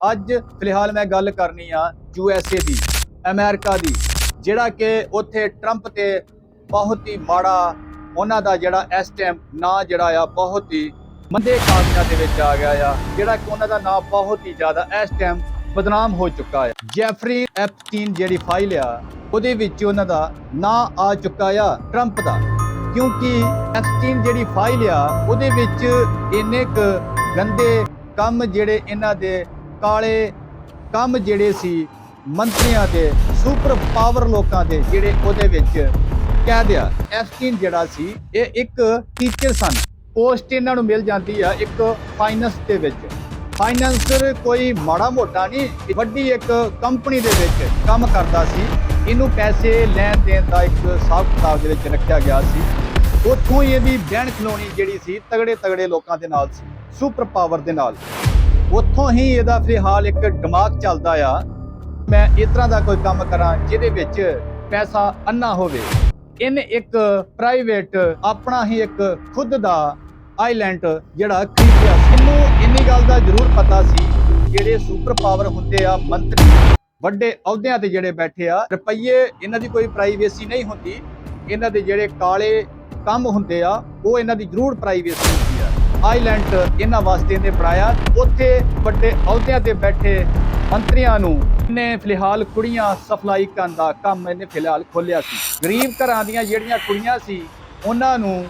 ਅੱਜ ਫਿਲਹਾਲ ਮੈਂ ਗੱਲ ਕਰਨੀ ਆ ਯੂ ਐਸ ਏ ਦੀ, ਅਮਰੀਕਾ ਦੀ, ਜਿਹੜਾ ਕਿ ਉੱਥੇ ਟਰੰਪ ਤੇ ਬਹੁਤ ਹੀ ਮਾੜਾ ਉਹਨਾਂ ਦਾ ਜਿਹੜਾ ਇਸ ਟਾਈਮ ਨਾਂ ਜਿਹੜਾ ਆ ਬਹੁਤ ਹੀ ਮੰਦੇ ਕਾਗਜ਼ਾਂ ਦੇ ਵਿੱਚ ਆ ਗਿਆ ਆ, ਜਿਹੜਾ ਕਿ ਉਹਨਾਂ ਦਾ ਨਾਂ ਬਹੁਤ ਹੀ ਜ਼ਿਆਦਾ ਇਸ ਟਾਈਮ ਬਦਨਾਮ ਹੋ ਚੁੱਕਾ ਹੈ ਜੈਫਰੀ ਐਪਸਟੀਨ ਜਿਹੜੀ ਫਾਈਲ ਆ, ਉਹਦੇ ਵਿੱਚ ਉਹਨਾਂ ਦਾ ਨਾਂ ਆ ਚੁੱਕਾ ਆ ਟਰੰਪ ਦਾ, ਕਿਉਂਕਿ ਐਪਸਟੀਨ ਜਿਹੜੀ ਫਾਈਲ ਆ, ਉਹਦੇ ਵਿੱਚ ਇੰਨੇ ਕੁ ਗੰਦੇ ਕੰਮ ਜਿਹੜੇ ਇਹਨਾਂ ਦੇ ਕਾਲੇ ਕੰਮ ਜਿਹੜੇ ਸੀ ਮੰਤਰੀਆਂ ਦੇ ਸੁਪਰ ਪਾਵਰ ਲੋਕਾਂ ਦੇ ਜਿਹੜੇ ਉਹਦੇ ਵਿੱਚ ਕਹਿ ਆ ਐਪਸਟੀਨ ਜਿਹੜਾ ਸੀ, ਇਹ ਇੱਕ ਟੀਚਰ ਸਨ। ਪੋਸਟ ਇਹਨਾਂ ਨੂੰ ਮਿਲ ਜਾਂਦੀ ਆ ਇੱਕ ਫਾਈਨੈਂਸ ਦੇ ਵਿੱਚ। ਫਾਈਨੈਂਸਰ ਕੋਈ ਮਾੜਾ ਮੋਟਾ ਨਹੀਂ, ਵੱਡੀ ਇੱਕ ਕੰਪਨੀ ਦੇ ਵਿੱਚ ਕੰਮ ਕਰਦਾ ਸੀ। ਇਹਨੂੰ ਪੈਸੇ ਲੈਣ ਦੇਣ ਦਾ ਇੱਕ ਹਿਸਾਬ ਕਿਤਾਬ ਦੇ ਵਿੱਚ ਰੱਖਿਆ ਗਿਆ ਸੀ। ਉੱਥੋਂ ਹੀ ਇਹਦੀ ਬਹਿਣ ਖਲੋਣੀ ਜਿਹੜੀ ਸੀ, ਤਗੜੇ ਤਗੜੇ ਲੋਕਾਂ ਦੇ ਨਾਲ ਸੀ ਸੁਪਰ ਪਾਵਰ ਦੇ ਨਾਲ। ਉੱਥੋਂ ਹੀ ਇਹਦਾ ਫਿਲਹਾਲ ਇੱਕ ਦਿਮਾਗ ਚੱਲਦਾ ਆ। ਮੈਂ ਇਸ ਤਰ੍ਹਾਂ ਦਾ ਕੋਈ ਕੰਮ ਕਰਾਂ ਜਿਹਦੇ ਵਿੱਚ ਪੈਸਾ ਅੰਨਾ ਹੋਵੇ। ਇਹਨੇ ਇੱਕ ਪ੍ਰਾਈਵੇਟ ਆਪਣਾ ਹੀ ਇੱਕ ਖੁਦ ਦਾ ਆਈਲੈਂਡ ਜਿਹੜਾ ਖਰੀਦਿਆ। ਇਹਨੂੰ ਇੰਨੀ ਗੱਲ ਦਾ ਜ਼ਰੂਰ ਪਤਾ ਸੀ ਜਿਹੜੇ ਸੁਪਰ ਪਾਵਰ ਹੁੰਦੇ ਆ ਮੰਤਰੀ, ਵੱਡੇ ਅਹੁਦਿਆਂ ਤੇ ਜਿਹੜੇ ਬੈਠੇ ਆ। ਰੁਪਈਏ ਇਹਨਾਂ ਦੀ ਕੋਈ ਪ੍ਰਾਈਵੇਸੀ ਨਹੀਂ ਹੁੰਦੀ। ਇਹਨਾਂ ਦੇ ਜਿਹੜੇ ਕਾਲੇ ਕੰਮ ਹੁੰਦੇ ਆ, ਉਹ ਇਹਨਾਂ ਦੀ ਜ਼ਰੂਰ ਪ੍ਰਾਈਵੇਸੀ ਆਈਲੈਂਡ ਇਹਨਾਂ ਵਾਸਤੇ ਇਹਨੇ ਬਣਾਇਆ। ਉੱਥੇ ਵੱਡੇ ਅਹੁਦਿਆਂ ਤੇ ਬੈਠੇ ਮੰਤਰੀਆਂ ਨੂੰ ਇਹਨੇ ਫਿਲਹਾਲ ਕੁੜੀਆਂ ਸਪਲਾਈ ਕਰਨ ਦਾ ਕੰਮ ਇਹਨੇ ਫਿਲਹਾਲ ਖੋਲਿਆ ਸੀ। ਗਰੀਬ ਘਰਾਂ ਦੀਆਂ ਜਿਹੜੀਆਂ ਕੁੜੀਆਂ ਸੀ, ਉਹਨਾਂ ਨੂੰ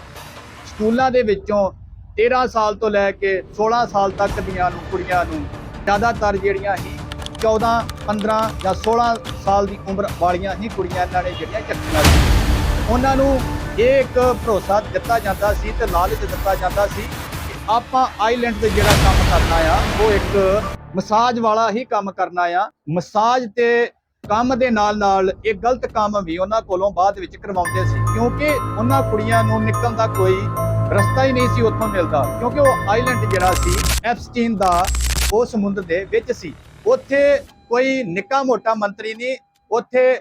ਸਕੂਲਾਂ ਦੇ ਵਿੱਚੋਂ 13 ਸਾਲ ਤੋਂ ਲੈ ਕੇ 16 ਸਾਲ ਤੱਕ ਦੀਆਂ ਨੂੰ ਕੁੜੀਆਂ ਨੂੰ ਜ਼ਿਆਦਾਤਰ ਜਿਹੜੀਆਂ ਹੀ 14 15 ਜਾਂ 16 ਸਾਲ ਦੀ ਉਮਰ ਵਾਲੀਆਂ ਹੀ ਕੁੜੀਆਂ ਇਹਨਾਂ ਨੇ ਜਿਹੜੀਆਂ ਚੱਕੀਆਂ ਸੀ। ਉਹਨਾਂ ਨੂੰ ਇਹ ਇੱਕ ਭਰੋਸਾ ਦਿੱਤਾ ਜਾਂਦਾ ਸੀ ਤੇ ਲਾਲਚ ਦਿੱਤਾ ਜਾਂਦਾ ਸੀ ਆਪਾਂ ਆਈਲੈਂਡ ਤੇ ਜਿਹੜਾ ਕੰਮ ਕਰਨਾ ਆ, ਉਹ ਇੱਕ ਮਸਾਜ ਵਾਲਾ ਹੀ ਕੰਮ ਕਰਨਾ ਆ। ਮਸਾਜ ਤੇ ਕੰਮ ਦੇ ਨਾਲ ਨਾਲ ਇਹ ਗਲਤ ਕੰਮ ਵੀ ਉਹਨਾਂ ਕੋਲੋਂ ਬਾਅਦ ਵਿੱਚ ਕਰਵਾਉਂਦੇ ਸੀ, ਕਿਉਂਕਿ ਉਹਨਾਂ ਕੁੜੀਆਂ ਨੂੰ ਨਿਕਲਣ ਦਾ ਕੋਈ ਰਸਤਾ ਹੀ ਨਹੀਂ ਸੀ ਉੱਥੋਂ ਮਿਲਦਾ, ਕਿਉਂਕਿ ਉਹ ਆਈਲੈਂਡ ਜਿਹੜਾ ਸੀ, ਐਪਸਟੀਨ ਦਾ ਉਹ ਸਮੁੰਦਰ ਦੇ ਵਿੱਚ ਸੀ। ਉੱਥੇ ਕੋਈ ਨਿੱਕਾ ਮੋਟਾ ਮੰਤਰੀ ਨਹੀਂ, ਉੱਥੇ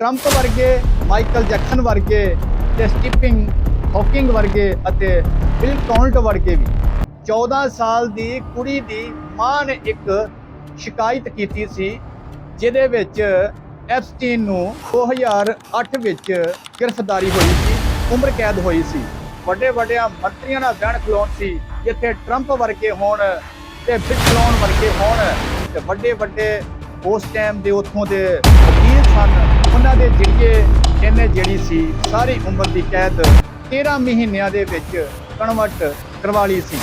ਟਰੰਪ ਵਰਗੇ, ਮਾਈਕਲ ਜੈਕਸਨ ਵਰਗੇ ਤੇ ਸਟੀਪਿੰਗ ਹੌਕਿੰਗ ਵਰਗੇ ਅਤੇ ਬਿਲ ਕੌਂਟ ਵਰਗੇ ਵੀ 14 ਸਾਲ ਦੀ ਕੁੜੀ ਦੀ ਮਾਂ ਨੇ ਇੱਕ ਸ਼ਿਕਾਇਤ ਕੀਤੀ ਸੀ, ਜਿਹਦੇ ਵਿੱਚ ਐਪਸਟੀਨ ਨੂੰ 2008 ਵਿੱਚ ਗ੍ਰਿਫਤਾਰੀ ਹੋਈ ਸੀ, ਉਮਰ ਕੈਦ ਹੋਈ ਸੀ। ਵੱਡੇ ਵੱਡਿਆਂ ਮੰਤਰੀਆਂ ਨਾਲ ਬਹਿਣ ਖਲੋਣ ਸੀ, ਜਿੱਥੇ ਟਰੰਪ ਵਰਗੇ ਹੋਣ ਤੇ ਬਿਲ ਵਰਗੇ ਹੋਣ ਤੇ ਵੱਡੇ ਵੱਡੇ ਉਸ ਟਾਈਮ ਦੇ ਉੱਥੋਂ ਦੇ ਵਕੀਲ ਸਨ। ਉਹਨਾਂ ਦੇ ਜਰੀਏ ਇਹਨੇ ਜਿਹੜੀ ਸੀ, ਸਾਰੀ ਉਮਰ ਦੀ ਕੈਦ 13 ਮਹੀਨਿਆਂ ਦੇ ਵਿੱਚ ਕਨਵਰਟ ਕਰਵਾ ਲਈ ਸੀ।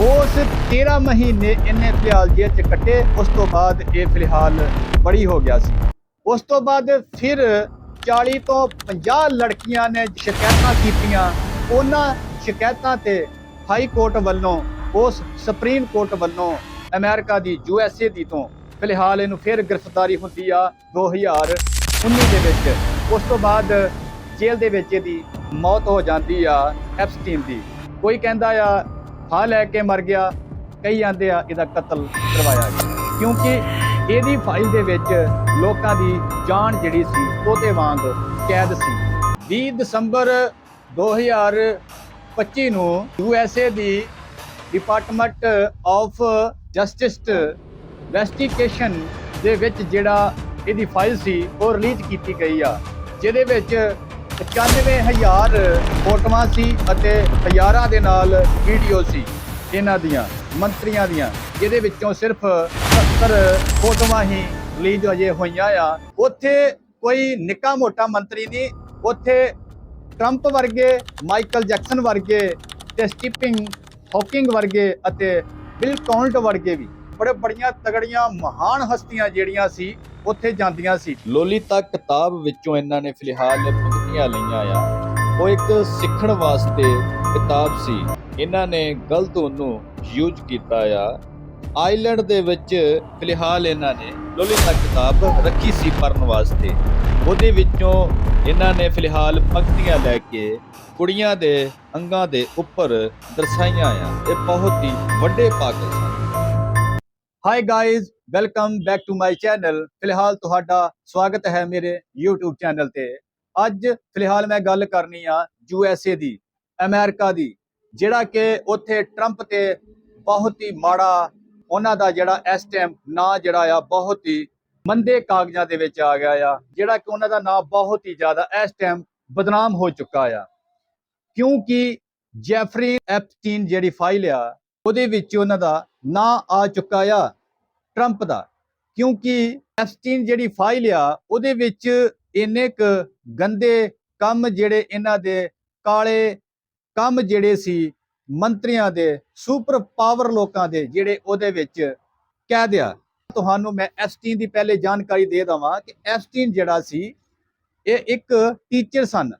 ਉਸ 13 ਮਹੀਨੇ ਇਹਨੇ ਫਿਲਹਾਲ ਜੇਲ੍ਹ ਚ ਕੱਟੇ, ਉਸ ਤੋਂ ਬਾਅਦ ਇਹ ਫਿਲਹਾਲ ਬੜੀ ਹੋ ਗਿਆ ਸੀ। ਉਸ ਤੋਂ ਬਾਅਦ ਫਿਰ 40 ਤੋਂ 50 ਲੜਕੀਆਂ ਨੇ ਸ਼ਿਕਾਇਤਾਂ ਕੀਤੀਆਂ। ਉਹਨਾਂ ਸ਼ਿਕਾਇਤਾਂ ਤੇ ਹਾਈ ਕੋਰਟ ਵੱਲੋਂ, ਉਸ ਸੁਪਰੀਮ ਕੋਰਟ ਵੱਲੋਂ ਅਮਰੀਕਾ ਦੀ ਯੂ ਐਸ ਏ ਦੀ ਤੋਂ ਫਿਲਹਾਲ ਇਹਨੂੰ ਫਿਰ ਗ੍ਰਿਫਤਾਰੀ ਹੁੰਦੀ ਆ 2019 ਦੇ ਵਿੱਚ। ਉਸ ਤੋਂ ਬਾਅਦ ਜੇਲ੍ਹ ਦੇ ਵਿੱਚ ਇਹਦੀ ਮੌਤ ਹੋ ਜਾਂਦੀ ਆ ਐਪਸਟੀਨ ਦੀ। ਕੋਈ ਕਹਿੰਦਾ ਆ ਫਾਹ ਲੈ ਕੇ ਮਰ ਗਿਆ। ਕਈ ਆਂਦੇ ਆ ਇਹਦਾ ਕਤਲ ਕਰਵਾਇਆ ਗਿਆ। ਕਿਉਂਕਿ ਇਹਦੀ ਫਾਈਲ ਦੇ ਵਿੱਚ ਲੋਕਾਂ ਦੀ ਜਾਨ ਜਿਹੜੀ ਸੀ, ਉਹਦੇ ਵਾਂਗ ਕੈਦ ਸੀ। 20 ਦਸੰਬਰ 2025 ਨੂੰ ਯੂ ਐਸ ਏ ਦੀ ਡਿਪਾਰਟਮੈਂਟ ਆਫ ਜਸਟਿਸ ਇਨਵੈਸਟੀਗੇਸ਼ਨ ਦੇ ਵਿੱਚ ਜਿਹੜਾ ਇਹਦੀ ਫਾਈਲ ਸੀ, ਉਹ ਰਿਲੀਜ਼ ਕੀਤੀ ਗਈ ਆ। ਜਿਹਦੇ ਵਿੱਚ 95000 ਫੋਟੋਆਂ ਸੀ ਅਤੇ ਹਜ਼ਾਰਾਂ ਦੇ ਨਾਲ ਵੀਡੀਓ ਸੀ। ਇਹਨਾਂ ਦੀਆਂ, ਮੰਤਰੀਆਂ ਦੀਆਂ, ਜਿਹਦੇ ਵਿੱਚੋਂ ਸਿਰਫ 70 ਫੋਟੋਆਂ ਹੀ ਰਿਲੀਜ਼ ਅਜੇ ਹੋਈਆਂ ਆ। ਉੱਥੇ ਕੋਈ ਨਿੱਕਾ ਮੋਟਾ ਮੰਤਰੀ ਨਹੀਂ, ਉੱਥੇ ਟਰੰਪ ਵਰਗੇ ਮਾਈਕਲ ਜੈਕਸਨ ਵਰਗੇ, ਤੇ ਸਟੀਪਿੰਗ ਹੌਕਿੰਗ ਵਰਗੇ ਅਤੇ ਬਿਲ ਕੌਂਟ ਵਰਗੇ ਵੀ ਬੜੇ ਬੜੀਆਂ ਤਗੜੀਆਂ ਮਹਾਨ ਹਸਤੀਆਂ ਜਿਹੜੀਆਂ ਸੀ, ਉੱਥੇ ਜਾਂਦੀਆਂ ਸੀ। ਲੋਲੀਤਾ ਕਿਤਾਬ ਵਿੱਚੋਂ ਇਹਨਾਂ ਨੇ ਫਿਲਹਾਲ ਪੰਕਤੀਆਂ ਲਈਆਂ ਆ। ਉਹ ਇੱਕ ਸਿੱਖਣ ਵਾਸਤੇ ਕਿਤਾਬ ਸੀ। ਇਹਨਾਂ ਨੇ ਗਲਤ ਉਹਨੂੰ ਯੂਜ਼ ਕੀਤਾ ਆ। ਆਈਲੈਂਡ ਦੇ ਵਿੱਚ ਫਿਲਹਾਲ ਇਹਨਾਂ ਨੇ ਲੋਲੀਤਾ ਕਿਤਾਬ ਰੱਖੀ ਸੀ ਪੜਨ ਵਾਸਤੇ। ਉਹਦੇ ਵਿੱਚੋਂ ਇਹਨਾਂ ਨੇ ਫਿਲਹਾਲ ਪੰਕਤੀਆਂ ਲੈ ਕੇ ਕੁੜੀਆਂ ਦੇ ਅੰਗਾਂ ਦੇ ਉੱਪਰ ਦਰਸਾਈਆਂ ਆ। ਇਹ ਬਹੁਤ ਹੀ ਵੱਡੇ ਪਾਗਲ ਸਨ। Hi guys welcome back to my channel ਫਿਲਹਾਲ ਤੁਹਾਡਾ ਸਵਾਗਤ ਹੈ ਮੇਰੇ YouTube ਚੈਨਲ ਤੇ। ਅੱਜ ਫਿਲਹਾਲ ਮੈਂ ਗੱਲ ਕਰਨੀ ਆ ਯੂ ਐਸ ਏ ਦੀ, ਅਮਰੀਕਾ ਦੀ, ਜਿਹੜਾ ਕਿ ਉੱਥੇ ਟਰੰਪ ਤੇ ਬਹੁਤ ਹੀ ਮਾੜਾ ਉਹਨਾਂ ਦਾ ਜਿਹੜਾ ਇਸ ਟਾਈਮ ਨਾਂ ਜਿਹੜਾ ਆ ਬਹੁਤ ਹੀ ਮੰਦੇ ਕਾਗਜ਼ਾਂ ਦੇ ਵਿੱਚ ਆ ਗਿਆ ਆ, ਜਿਹੜਾ ਕਿ ਉਹਨਾਂ ਦਾ ਨਾਂ ਬਹੁਤ ਹੀ ਜ਼ਿਆਦਾ ਇਸ ਟਾਈਮ ਬਦਨਾਮ ਹੋ ਚੁੱਕਾ ਆ। ਕਿਉਂਕਿ ਜੈਫਰੀ ਐਪਸਟੀਨ ਜਿਹੜੀ ਫਾਈਲ ਆ, ਉਹਦੇ ਵਿੱਚ ਉਹਨਾਂ ਦਾ ਨਾਂ ਆ ਚੁੱਕਾ ਆ, ਟਰੰਪ ਦਾ। ਕਿਉਂਕਿ ਐਪਸਟੀਨ ਜਿਹੜੀ ਫਾਈਲ ਆ, ਉਹਦੇ ਵਿੱਚ ਇੰਨੇ ਕ ਗੰਦੇ ਕੰਮ ਜਿਹੜੇ ਇਹਨਾਂ ਦੇ, ਕਾਲੇ ਕੰਮ ਜਿਹੜੇ ਸੀ ਮੰਤਰੀਆਂ ਦੇ ਸੁਪਰ ਪਾਵਰ ਲੋਕਾਂ ਦੇ ਜਿਹੜੇ ਉਹਦੇ ਵਿੱਚ ਕਹਿ ਦਿਆ। ਤੁਹਾਨੂੰ ਮੈਂ ਐਸਟੀਨ ਦੀ ਪਹਿਲੇ ਜਾਣਕਾਰੀ ਦੇ ਦਵਾਂ ਕਿ ਐਸਟੀਨ ਜਿਹੜਾ ਸੀ, ਇਹ ਇੱਕ ਟੀਚਰ ਸਨ।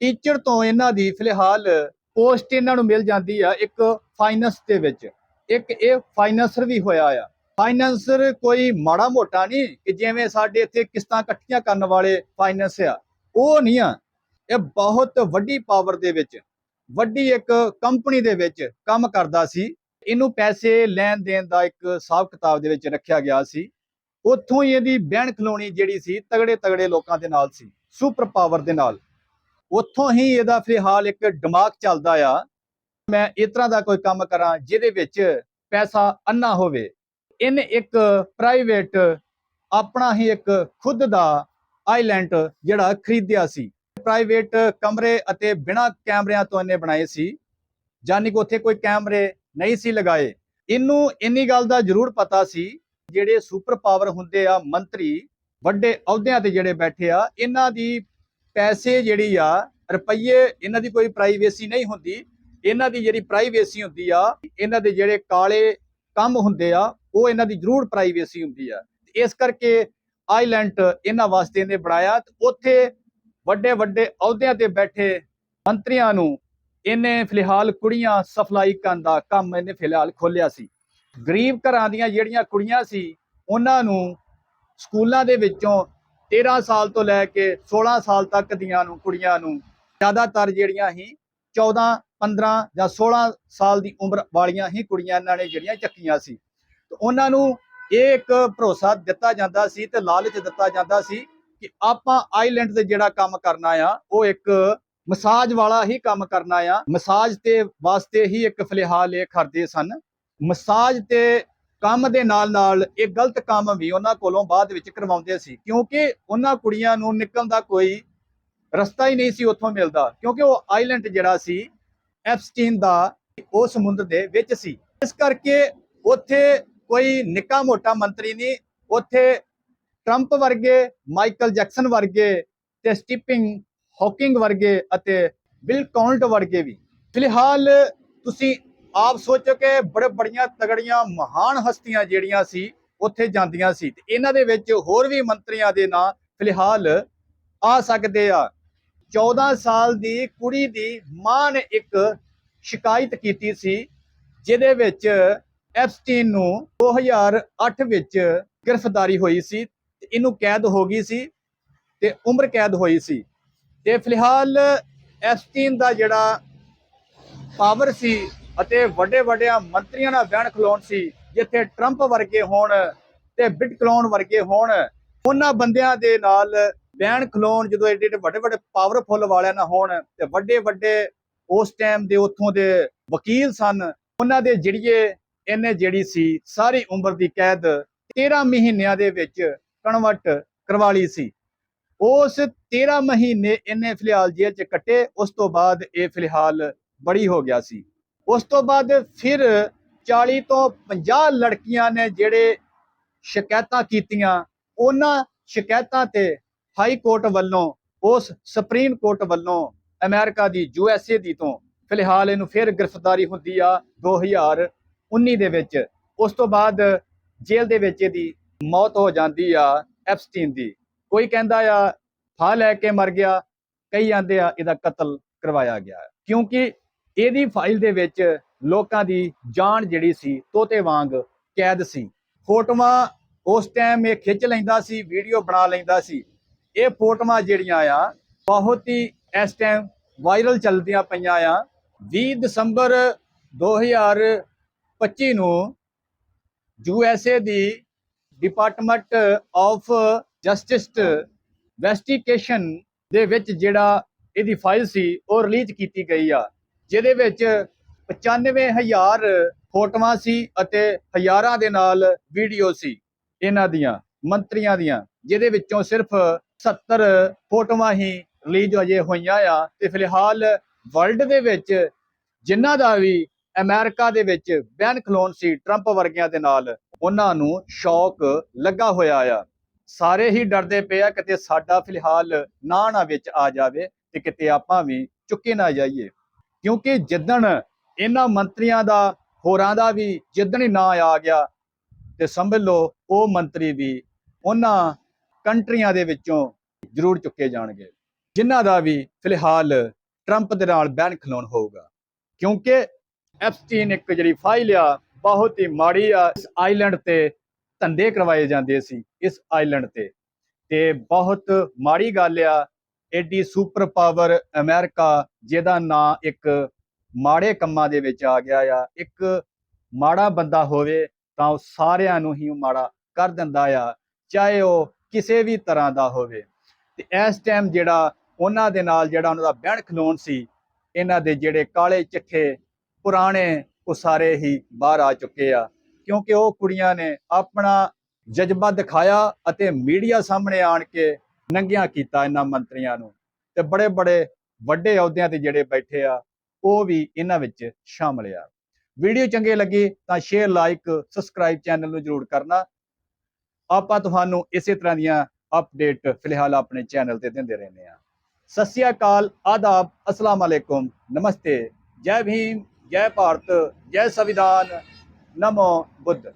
ਟੀਚਰ ਤੋਂ ਇਹਨਾਂ ਦੀ ਫਿਲਹਾਲ ਪੋਸਟ ਇਹਨਾਂ ਨੂੰ ਮਿਲ ਜਾਂਦੀ ਆ ਇੱਕ ਫਾਈਨੈਂਸ ਦੇ ਵਿੱਚ। ਇੱਕ ਇਹ ਫਾਈਨੈਂਸਰ ਵੀ ਹੋਇਆ ਆ। ਫਾਈਨੈਂਸਰ ਕੋਈ ਮਾੜਾ ਮੋਟਾ ਨਹੀਂ ਕਿ ਜਿਵੇਂ ਸਾਡੇ ਇੱਥੇ ਕਿਸ਼ਤਾਂ ਇਕੱਠੀਆਂ ਕਰਨ ਵਾਲੇ ਫਾਈਨੈਂਸ ਆ। ਉਹ ਨਹੀਂ ਆ। ਇਹ ਬਹੁਤ ਵੱਡੀ ਪਾਵਰ ਦੇ ਵਿੱਚ, ਵੱਡੀ ਇੱਕ ਕੰਪਨੀ ਦੇ ਵਿੱਚ ਕੰਮ ਕਰਦਾ ਸੀ। ਇਹਨੂੰ ਪੈਸੇ ਲੈਣ ਦੇਣ ਦਾ ਇੱਕ ਹਿਸਾਬ ਕਿਤਾਬ ਦੇ ਵਿੱਚ ਰੱਖਿਆ ਗਿਆ ਸੀ। ਉੱਥੋਂ ਹੀ ਇਹਦੀ ਬਹਿਣ ਖਲੋਣੀ ਜਿਹੜੀ ਸੀ ਤਗੜੇ ਤਗੜੇ ਲੋਕਾਂ ਦੇ ਨਾਲ ਸੀ ਸੁਪਰ ਪਾਵਰ ਦੇ ਨਾਲ। ਉੱਥੋਂ ਹੀ ਇਹਦਾ ਫਿਲਹਾਲ ਇੱਕ ਦਿਮਾਗ ਚੱਲਦਾ ਆ। ਮੈਂ ਇਸ ਤਰ੍ਹਾਂ ਦਾ ਕੋਈ ਕੰਮ ਕਰਾਂ ਜਿਹਦੇ ਵਿੱਚ ਪੈਸਾ ਅੰਨਾ ਹੋਵੇ। ਇਹਨੇ ਇੱਕ ਪ੍ਰਾਈਵੇਟ ਆਪਣਾ ਹੀ ਇੱਕ ਖੁਦ ਦਾ ਆਈਲੈਂਡ ਜਿਹੜਾ ਖਰੀਦਿਆ ਸੀ। ਪ੍ਰਾਈਵੇਟ ਕਮਰੇ ਅਤੇ ਬਿਨਾਂ ਕੈਮਰਿਆਂ ਤੋਂ ਇਹਨੇ ਬਣਾਏ ਸੀ। ਜਾਨੀ ਕਿ ਉੱਥੇ ਕੋਈ ਕੈਮਰੇ ਨਹੀਂ ਸੀ ਲਗਾਏ। ਇਹਨੂੰ ਇੰਨੀ ਗੱਲ ਦਾ ਜ਼ਰੂਰ ਪਤਾ ਸੀ, ਜਿਹੜੇ ਸੁਪਰ ਪਾਵਰ ਹੁੰਦੇ ਆ ਮੰਤਰੀ, ਵੱਡੇ ਅਹੁਦਿਆਂ ਤੇ ਜਿਹੜੇ ਬੈਠੇ ਆ, ਇਹਨਾਂ ਦੀ ਪੈਸੇ ਜਿਹੜੀ ਆ, ਰੁਪਈਏ ਇਹਨਾਂ ਦੀ ਕੋਈ ਪ੍ਰਾਈਵੇਸੀ ਨਹੀਂ ਹੁੰਦੀ। ਇਹਨਾਂ ਦੀ ਜਿਹੜੀ ਪ੍ਰਾਈਵੇਸੀ ਹੁੰਦੀ ਆ, ਇਹਨਾਂ ਦੇ ਜਿਹੜੇ ਕਾਲੇ ਕੰਮ ਹੁੰਦੇ ਆ ਉਹ ਇਹਨਾਂ ਦੀ ਜ਼ਰੂਰ ਪ੍ਰਾਈਵੇਸੀ ਹੁੰਦੀ ਆ। ਇਸ ਕਰਕੇ ਆਈਲੈਂਡ ਇਹਨਾਂ ਵਾਸਤੇ ਇਹਨੇ ਬਣਾਇਆ ਉੱਥੇ ਵੱਡੇ ਵੱਡੇ ਅਹੁਦਿਆਂ ਤੇ ਬੈਠੇ ਮੰਤਰੀਆਂ ਨੂੰ ਇਹਨੇ ਫਿਲਹਾਲ ਕੁੜੀਆਂ ਸਫਲਾਈ ਕਰਨ ਦਾ ਕੰਮ ਇਹਨੇ ਫਿਲਹਾਲ ਖੋਲਿਆ ਸੀ। ਗਰੀਬ ਘਰਾਂ ਦੀਆਂ ਜਿਹੜੀਆਂ ਕੁੜੀਆਂ ਸੀ, ਉਹਨਾਂ ਨੂੰ ਸਕੂਲਾਂ ਦੇ ਵਿੱਚੋਂ 13 ਸਾਲ ਤੋਂ ਲੈ ਕੇ 16 ਸਾਲ ਤੱਕ ਦੀਆਂ ਨੂੰ ਕੁੜੀਆਂ ਨੂੰ ਜ਼ਿਆਦਾਤਰ ਜਿਹੜੀਆਂ ਹੀ 14 15 ਜਾਂ 16 ਸਾਲ ਦੀ ਉਮਰ ਵਾਲੀਆਂ ਹੀ ਕੁੜੀਆਂ ਇਹਨਾਂ ਨੇ ਜਿਹੜੀਆਂ ਚੱਕੀਆਂ ਸੀ। ਉਹਨਾਂ ਨੂੰ ਇਹ ਇੱਕ ਭਰੋਸਾ ਦਿੱਤਾ ਜਾਂਦਾ ਸੀ ਤੇ ਲਾਲਚ ਦਿੱਤਾ ਜਾਂਦਾ ਸੀ ਕਿ ਆਪਾਂ ਆਈਲੈਂਡ ਤੇ ਜਿਹੜਾ ਕੰਮ ਕਰਨਾ ਆ, ਉਹ ਇੱਕ ਮਸਾਜ ਵਾਲਾ ਹੀ ਕੰਮ ਕਰਨਾ ਆ। ਮਸਾਜ ਤੇ ਵਾਸਤੇ ਹੀ ਇੱਕ ਫਿਲਹਾਲ ਇਹ ਕਰਦੇ ਸਨ। ਮਸਾਜ ਤੇ ਕੰਮ ਦੇ ਨਾਲ ਨਾਲ ਇਹ ਗਲਤ ਕੰਮ ਵੀ ਉਹਨਾਂ ਕੋਲੋਂ ਬਾਅਦ ਵਿੱਚ ਕਰਵਾਉਂਦੇ ਸੀ, ਕਿਉਂਕਿ ਉਹਨਾਂ ਕੁੜੀਆਂ ਨੂੰ ਨਿਕਲਣ ਦਾ ਕੋਈ ਰਸਤਾ ਹੀ ਨਹੀਂ ਸੀ ਉੱਥੋਂ ਮਿਲਦਾ, ਕਿਉਂਕਿ ਉਹ ਆਈਲੈਂਡ ਜਿਹੜਾ ਸੀ, ਐਪਸਟੀਨ ਦਾ ਉਹ ਸਮੁੰਦਰ ਦੇ ਵਿੱਚ ਸੀ। ਇਸ ਕਰਕੇ ਉੱਥੇ ਕੋਈ ਨਿੱਕਾ ਮੋਟਾ ਮੰਤਰੀ ਨਹੀਂ, ਉੱਥੇ ਟਰੰਪ ਵਰਗੇ, ਮਾਈਕਲ ਜੈਕਸਨ ਵਰਗੇ ਤੇ ਸਟੀਪਿੰਗ ਹਾਕਿੰਗ ਵਰਗੇ ਅਤੇ ਬਿਲ ਕਾਉਂਟ ਵਰਗੇ ਵੀ। ਫਿਲਹਾਲ ਤੁਸੀਂ ਆਪ ਸੋਚੋ ਕਿ ਬੜੇ, ਬੜੀਆਂ ਤਗੜੀਆਂ, ਮਹਾਨ ਹਸਤੀਆਂ ਜਿਹੜੀਆਂ ਸੀ, ਉੱਥੇ ਜਾਂਦੀਆਂ ਸੀ ਤੇ ਇਹਨਾਂ ਦੇ ਵਿੱਚ ਹੋਰ ਵੀ ਮੰਤਰੀਆਂ ਦੇ ਨਾਂ ਫਿਲਹਾਲ ਆ ਸਕਦੇ ਆ। 14 ਸਾਲ ਦੀ ਕੁੜੀ ਦੀ ਮਾਂ ਨੇ ਇੱਕ ਸ਼ਿਕਾਇਤ ਕੀਤੀ ਸੀ, ਜਿਹਦੇ ਵਿੱਚ ਐਪਸਟੀਨ ਨੂੰ 2008 ਵਿੱਚ ਗ੍ਰਿਫਤਾਰੀ ਹੋਈ ਸੀ ਤੇ ਇਹਨੂੰ ਕੈਦ ਹੋ ਗਈ ਸੀ ਤੇ ਉਮਰ ਕੈਦ ਹੋਈ ਸੀ। ਤੇ ਫਿਲਹਾਲ ਐਪਸਟੀਨ ਦਾ ਜਿਹੜਾ ਪਾਵਰ ਸੀ ਅਤੇ ਵੱਡੇ ਵੱਡਿਆਂ ਮੰਤਰੀਆਂ ਨਾਲ ਬਹਿਣ ਖਲੋਣ ਸੀ, ਜਿੱਥੇ ਟਰੰਪ ਵਰਗੇ ਹੋਣ ਤੇ ਬਿਟ ਕਲੋਨ ਵਰਗੇ ਹੋਣ, ਉਹਨਾਂ ਬੰਦਿਆਂ ਦੇ ਨਾਲ ਬਹਿਣ ਖਲੋਣ ਜਦੋਂ ਐਡੇ ਐਡੇ ਵੱਡੇ ਵੱਡੇ ਪਾਵਰਫੁੱਲ ਵਾਲਿਆਂ ਨਾਲ ਹੋਣ ਤੇ ਵੱਡੇ ਵੱਡੇ ਉਸ ਟਾਈਮ ਦੇ ਉੱਥੋਂ ਦੇ ਵਕੀਲ ਸਨ, ਉਹਨਾਂ ਦੇ ਜਿਹੜੀਏ ਇਹਨੇ ਜਿਹੜੀ ਸੀ ਸਾਰੀ ਉਮਰ ਦੀ ਕੈਦ 13 ਮਹੀਨਿਆਂ ਦੇ ਵਿੱਚ ਕਨਵਰਟ ਕਰਵਾ ਲਈ ਸੀ। ਉਸ 13 ਮਹੀਨੇ ਇਹਨੇ ਫਿਲਹਾਲ ਜੇਲ੍ਹ 'ਚ ਕੱਟੇ, ਉਸ ਤੋਂ ਬਾਅਦ ਇਹ ਫਿਲਹਾਲ ਬੜੀ ਹੋ ਗਿਆ ਸੀ। ਉਸ ਤੋਂ ਬਾਅਦ ਫਿਰ 40 ਤੋਂ 50 ਲੜਕੀਆਂ ਨੇ ਜਿਹੜੇ ਸ਼ਿਕਾਇਤਾਂ ਕੀਤੀਆਂ, ਉਹਨਾਂ ਸ਼ਿਕਾਇਤਾਂ ਤੇ ਹਾਈ ਕੋਰਟ ਵੱਲੋਂ, ਉਸ ਸੁਪਰੀਮ ਕੋਰਟ ਵੱਲੋਂ ਅਮਰੀਕਾ ਦੀ ਯੂਐਸਏ ਦੀ ਤੋਂ ਫਿਲਹਾਲ ਇਹਨੂੰ ਫਿਰ ਗ੍ਰਿਫਤਾਰੀ ਹੁੰਦੀ ਆ 2019 ਦੇ ਵਿੱਚ, ਉਸ ਤੋਂ ਬਾਅਦ ਜੇਲ੍ਹ ਦੇ ਵਿੱਚ ਇਹਦੀ ਮੌਤ ਹੋ ਜਾਂਦੀ ਆ ਐਪਸਟੀਨ ਦੀ। ਕੋਈ ਕਹਿੰਦਾ ਆ, ਫਾਹ ਲੈ ਕੇ ਮਰ ਗਿਆ, ਕਈ ਜਾਂਦੇ ਆ ਇਹਦਾ ਕਤਲ ਕਰਵਾਇਆ ਗਿਆ। ਕਿਉਂਕਿ ਇਹਦੀ ਫਾਈਲ ਦੇ ਵਿੱਚ ਲੋਕਾਂ ਦੀ ਜਾਨ ਜਿਹੜੀ ਸੀ, ਤੋਤੇ ਵਾਂਗ ਕੈਦ ਸੀ। ਫੋਟੋਆਂ ਉਸ ਟਾਈਮ ਇਹ ਖਿੱਚ ਲੈਂਦਾ ਸੀ, ਵੀਡੀਓ ਬਣਾ ਲੈਂਦਾ ਸੀ। ਇਹ ਫੋਟੋਆਂ ਜਿਹੜੀਆਂ ਆ, ਬਹੁਤ ਹੀ ਇਸ ਟਾਈਮ ਵਾਇਰਲ ਚੱਲਦੀਆਂ ਪਈਆਂ ਆ। 20 ਦਸੰਬਰ 2025 ਨੂੰ ਯੂਐਸਏ ਦੀ ਡਿਪਾਰਟਮੈਂਟ ਆਫ ਜਸਟਿਸ ਇਨਵੈਸਟੀਗੇਸ਼ਨ ਦੇ ਵਿੱਚ ਜਿਹੜਾ ਇਹਦੀ ਫਾਈਲ ਸੀ, ਉਹ ਰਿਲੀਜ਼ ਕੀਤੀ ਗਈ ਆ। ਜਿਹਦੇ ਵਿੱਚ 95000 ਫੋਟੋਆਂ ਸੀ ਅਤੇ ਹਜ਼ਾਰਾਂ ਦੇ ਨਾਲ ਵੀਡੀਓ ਸੀ ਇਹਨਾਂ ਦੀਆਂ, ਮੰਤਰੀਆਂ ਦੀਆਂ, ਜਿਹਦੇ ਵਿੱਚੋਂ ਸਿਰਫ 70 ਫੋਟੋਆਂ ਹੀ ਰਿਲੀਜ਼ ਅਜੇ ਹੋਈਆਂ ਆ। ਤੇ ਫਿਲਹਾਲ ਵਰਲਡ ਦੇ ਵਿੱਚ ਜਿਨ੍ਹਾਂ ਦਾ ਵੀ ਅਮਰੀਕਾ ਦੇ ਵਿੱਚ ਬੈਨ ਖਲੋਣ ਸੀ ਟਰੰਪ ਵਰਗਿਆਂ ਦੇ ਨਾਲ। ਉਹਨਾਂ ਨੂੰ ਸ਼ੌਕ ਲੱਗਾ ਹੋਇਆ ਆ। ਸਾਰੇ ਹੀ ਡਰਦੇ ਪਏ ਆ ਕਿਤੇ ਸਾਡਾ ਫਿਲਹਾਲ ਨਾ ਨਾ ਵਿੱਚ ਆ ਜਾਵੇ ਤੇ ਕਿਤੇ ਆਪਾਂ ਵੀ ਚੁੱਕੇ ਨਾ ਜਾਈਏ। ਕਿਉਂਕਿ ਜਿੱਦਣ ਇਹਨਾਂ ਮੰਤਰੀਆਂ ਦਾ, ਹੋਰਾਂ ਦਾ ਵੀ ਜਿੱਦਣ ਹੀ ਨਾਂ ਆ ਗਿਆ ਤੇ ਸਮਝ ਲਓ, ਉਹ ਮੰਤਰੀ ਵੀ ਉਹਨਾਂ ਕੰਟਰੀਆਂ ਦੇ ਵਿੱਚੋਂ ਜ਼ਰੂਰ ਚੁੱਕੇ ਜਾਣਗੇ। ਜਿਨ੍ਹਾਂ ਦਾ ਵੀ ਫਿਲਹਾਲ ਟਰੰਪ ਦੇ ਨਾਲ ਬੈਨ ਖਲੋਣ ਹੋਊਗਾ। ਕਿਉਂਕਿ ਐਪਸਟੀਨ ਇੱਕ ਜਿਹੜੀ ਫਾਈਲ ਆ, ਬਹੁਤ ਹੀ ਮਾੜੀ ਆ। ਇਸ ਆਈਲੈਂਡ ਤੇ ਧੰਦੇ ਕਰਵਾਏ ਜਾਂਦੇ ਸੀ, ਇਸ ਆਈਲੈਂਡ ਤੇ। ਤੇ ਬਹੁਤ ਮਾੜੀ ਗੱਲ ਆ ਐਡੀ ਸੁਪਰ ਪਾਵਰ ਅਮਰੀਕਾ ਜਿਹਦਾ ਨਾਂ ਇੱਕ ਮਾੜੇ ਕੰਮਾਂ ਦੇ ਵਿੱਚ ਆ ਗਿਆ ਆ। ਇੱਕ ਮਾੜਾ ਬੰਦਾ ਹੋਵੇ, ਤਾਂ ਉਹ ਸਾਰਿਆਂ ਨੂੰ ਹੀ ਮਾੜਾ ਕਰ ਦਿੰਦਾ ਆ, ਚਾਹੇ ਉਹ ਕਿਸੇ ਵੀ ਤਰ੍ਹਾਂ ਦਾ ਹੋਵੇ। ਤੇ ਇਸ ਟਾਈਮ ਜਿਹੜਾ ਉਹਨਾਂ ਦੇ ਨਾਲ ਜਿਹੜਾ ਉਹਨਾਂ ਦਾ ਬਹਿਣ ਖਲੋਣ ਸੀ, ਇਹਨਾਂ ਦੇ ਜਿਹੜੇ ਕਾਲੇ ਚਿੱਠੇ ਪੁਰਾਣੇ ਉਹ ਸਾਰੇ ਹੀ ਬਾਹਰ ਆ ਚੁੱਕੇ ਆ, ਕਿਉਂਕਿ ਉਹ ਕੁੜੀਆਂ ਨੇ ਆਪਣਾ ਜਜ਼ਬਾ ਦਿਖਾਇਆ ਅਤੇ ਮੀਡੀਆ ਸਾਹਮਣੇ ਆਣ ਕੇ ਨੰਗਿਆ ਕੀਤਾ ਇਹਨਾਂ ਮੰਤਰੀਆਂ ਨੂੰ। ਤੇ ਬੜੇ ਬੜੇ ਵੱਡੇ ਅਹੁਦਿਆਂ ਤੇ ਜਿਹੜੇ ਬੈਠੇ ਆ, ਉਹ ਵੀ ਇਹਨਾਂ ਵਿੱਚ ਸ਼ਾਮਲ ਆ। ਵੀਡੀਓ ਚੰਗੇ ਲੱਗੀ ਤਾਂ ਸ਼ੇਅਰ ਲਾਈਕ ਸਬਸਕ੍ਰਾਈਬ ਚੈਨਲ ਨੂੰ ਜਰੂਰ ਕਰਨਾ। ਆਪਾਂ ਤੁਹਾਨੂੰ ਇਸੇ ਤਰ੍ਹਾਂ ਦੀਆਂ ਅਪਡੇਟ ਫਿਲਹਾਲ ਆਪਣੇ ਚੈਨਲ ਤੇ ਦਿੰਦੇ ਰਹਿੰਦੇ ਆ। ਸਤਿ ਸ਼੍ਰੀ ਅਕਾਲ, ਆਦਾਬ, ਅਸਲਾਮ ਵਾਲੇਕੁਮ ਨਮਸਤੇ, ਜੈ ਭੀਮ। ਜੈ ਭਾਰਤ ਜੈ ਸੰਵਿਧਾਨ ਨਮੋ ਬੁੱਧ।